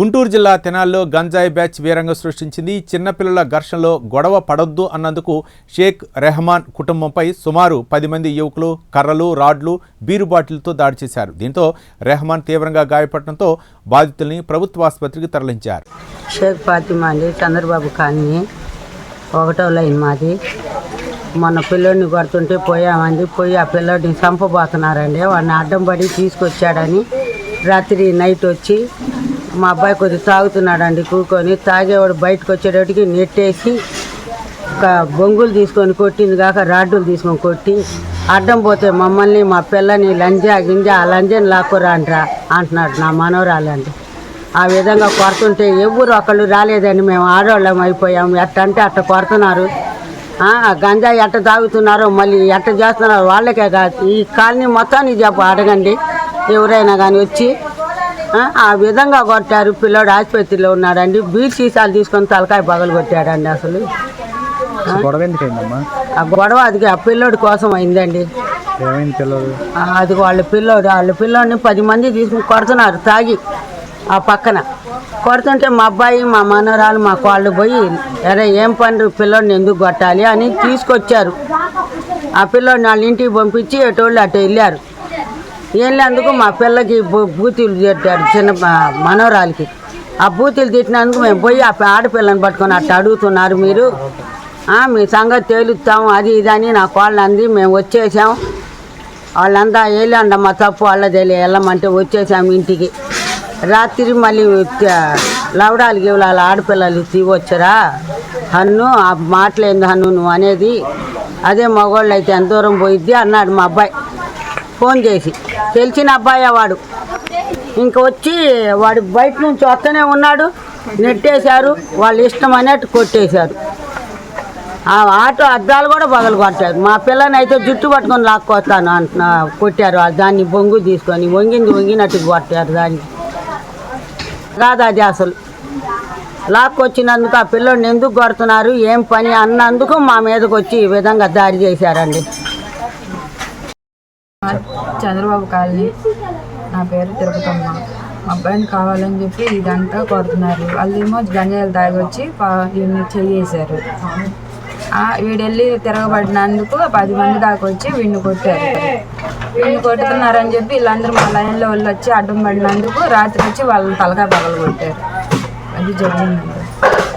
గుంటూరు జిల్లా తెనాల్లో గంజాయి బ్యాచ్ వీరంగం సృష్టించింది. చిన్నపిల్లల ఘర్షణలో గొడవ పడొద్దు అన్నందుకు షేక్ రెహమాన్ కుటుంబంపై సుమారు పది మంది యువకులు కర్రలు రాడ్లు బీరు బాటిల్తో దాడి చేశారు. దీంతో రెహమాన్ తీవ్రంగా గాయపడటంతో బాధితుల్ని ప్రభుత్వ ఆసుపత్రికి తరలించారు. షేక్ ఫాతిమా అండి చంద్రబాబు కాలనీ ఒకటో లైన్ మాది. మొన్న పిల్లోడిని కొడుతుంటే పోయామండి. పోయి ఆ పిల్లోడిని చంపబోతున్నారండి. వాడిని అడ్డం పడి తీసుకొచ్చాడని రాత్రి నైట్ వచ్చి మా అబ్బాయి కొద్దిగా తాగుతున్నాడండి కూకొని తాగేవాడు బయటకు వచ్చేటప్పటికి నెట్టేసి ఒక బొంగులు తీసుకొని కొట్టింది కాక రాడ్డులు తీసుకొని కొట్టి అడ్డం పోతే మమ్మల్ని మా పిల్లని లంజా గింజా ఆ లంజని లాక్కురాండ్రా అంటున్నాడు నా మనవరాలండి ఆ విధంగా కొడుతుంటే ఎవరు ఒకళ్ళు రాలేదండి. మేము ఆడవాళ్ళం అయిపోయాము ఎట్ట అంటే అట్ట కొడుతున్నారు. ఆ, గంజాయి ఎట్ట తాగుతున్నారో మళ్ళీ ఎట్ట చేస్తున్నారో వాళ్ళకే కాదు. ఈ కాలనీ మొత్తాన్ని చెప్ప అడగండి. ఎవరైనా కానీ వచ్చి ఆ, విధంగా కొట్టారు. పిల్లోడు ఆసుపత్రిలో ఉన్నాడండి. బీర్ సీసాలు తీసుకొని తలకాయ పగలు కొట్టాడండి అసలు. గొడవ ఎందుకైందమ్మా? ఆ గొడవ అది ఆ పిల్లోడి కోసం అయిందండి. ఏమైంది అది వాళ్ళ పిల్లోడు వాళ్ళ పిల్లోడిని పది మంది తీసుకుని కొడుతున్నారు తాగి ఆ పక్కన. కొడుతుంటే మా అబ్బాయి మా మనవరాలు మా వాళ్ళు పోయి అరే ఏం పని పిల్లోడిని ఎందుకు కొట్టాలి? అని తీసుకొచ్చారు. ఆ పిల్లోడిని వాళ్ళ ఇంటికి పంపించి ఎటోళ్ళు అటు వెళ్ళారు. వెళ్ళినందుకు మా పిల్లకి బూతీలు బూతులు చిన్న మనవరాలకి. ఆ బూతులు తిట్టినందుకు మేము పోయి ఆ ఆడపిల్లని పట్టుకొని అట్ట అడుగుతున్నారు మీరు. మీ సంగతి తేలుస్తాం అది ఇది అని నా కోళ్ళ అంది. మేము వచ్చేసాం. వాళ్ళంతా వెళ్ళండి మా తప్పు వాళ్ళదే వెళ్ళమంటే వచ్చేసాం ఇంటికి. రాత్రి మళ్ళీ లవడాలు గివలాలు ఆడపిల్లలు తీవచ్చరా? హన్ను ఆ మాటలేంది హన్ను నువ్వు అనేది. అదే మగవాళ్ళు అయితే ఎంత దూరం పోయిద్ది అన్నాడు మా అబ్బాయి. ఫోన్ చేసి. తెలిసిన అబ్బాయి వాడు. ఇంక వచ్చి వాడు బయట నుంచి వస్తూనే ఉన్నాడు. నెట్టేశారు. వాళ్ళు ఇష్టం అన్నట్టు కొట్టేశారు. ఆ ఆటో అద్దాలు కూడా పగలు కొట్టారు మా పిల్లని అయితే జుట్టు పట్టుకొని లాక్కొస్తాను అంటున్నా. కొట్టారు. దాన్ని బొంగు తీసుకొని వంగింది వంగినట్టు కొట్టారు దానికి కాదు అది అసలు? లాక్కొచ్చినందుకు ఆ పిల్లోడిని ఎందుకు కొడుతున్నారు? ఏం పని? అన్నందుకు మా మీదకి వచ్చి ఈ విధంగా దారి చేశారండి. చంద్రబాబు కాలనీ. నా పేరు తిరుపతమ్మ. మా అబ్బాయిని కావాలని చెప్పి ఇదంతా కొడుతున్నారు. వాళ్ళేమో గంజాయిలు తాగొచ్చి పా- వీడిని చెయ్యేశారు. వీడెళ్ళి తిరగబడినందుకు పది మంది దాకా వచ్చి వీడిని కొట్టారు. వీడిని కొట్టుతున్నారని చెప్పి వీళ్ళందరూ మా లైన్లో వాళ్ళు వచ్చి అడ్డం పడినందుకు రాత్రి వచ్చి వాళ్ళని తలకాయ పగలు కొట్టారు అది జరిగింది.